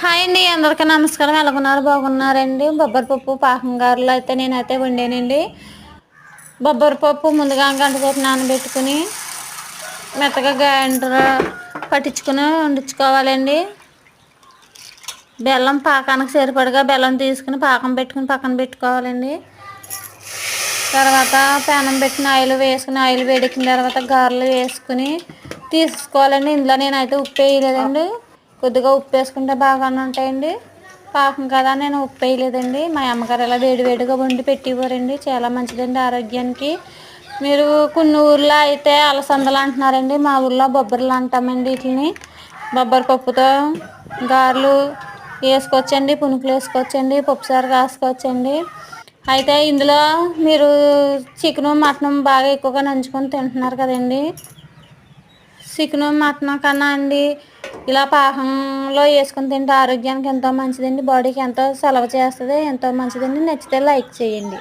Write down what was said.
Hi అండి అందరికీ నమస్కారం. ఎలాగున్నారు? బాగున్నారండి? బొబ్బరి పప్పు పాకం గారెలు అయితే నేనైతే వండానండి. బొబ్బరి పప్పు ముందుగా గంట నానబెట్టుకుని మెత్తగా గ్రైండర్ పట్టించుకుని వండించుకోవాలండి. బెల్లం పాకానికి సరిపడగా బెల్లం తీసుకుని పాకం పెట్టుకుని పక్కన పెట్టుకోవాలండి. తర్వాత పెనం పెట్టిన ఆయిల్ వేసుకుని ఆయిల్ వేడెక్కిన తర్వాత గారెలు వేసుకుని తీసుకోవాలండి ఇందులో నేనైతే ఉప్పు వేయలేదండి. కొద్దిగా ఉప్పు వేసుకుంటే బాగానే ఉంటాయండి. పాకం కదా నేను ఉప్పు వేయలేదండి. మా అమ్మగారు ఇలా వేడివేడిగా వండి వండి పెట్టివ్వరండి చాలా మంచిదండి ఆరోగ్యానికి. మీరు కొన్ని ఊర్లో అయితే అలసందలు అంటున్నారండి. మా ఊర్లో బొబ్బర్లు అంటామండి వీటిని. బొబ్బరి పప్పుతో గారెలు వేసుకోవచ్చండి పునుకులు వేసుకోవచ్చండి పప్పుసారు కాసుకోవచ్చండి. అయితే ఇందులో మీరు చికెను మటన్ బాగా ఎక్కువగా నంచుకొని తింటున్నారు కదండి. చికెను మటన్ కన్నా అండి ఇలా పాకంలో వేసుకొని తింటే ఆరోగ్యానికి ఎంతో మంచిదండి. బాడీకి ఎంతో సెలవు చేస్తుంది ఎంతో మంచిదండి. నచ్చితే లైక్ చేయండి.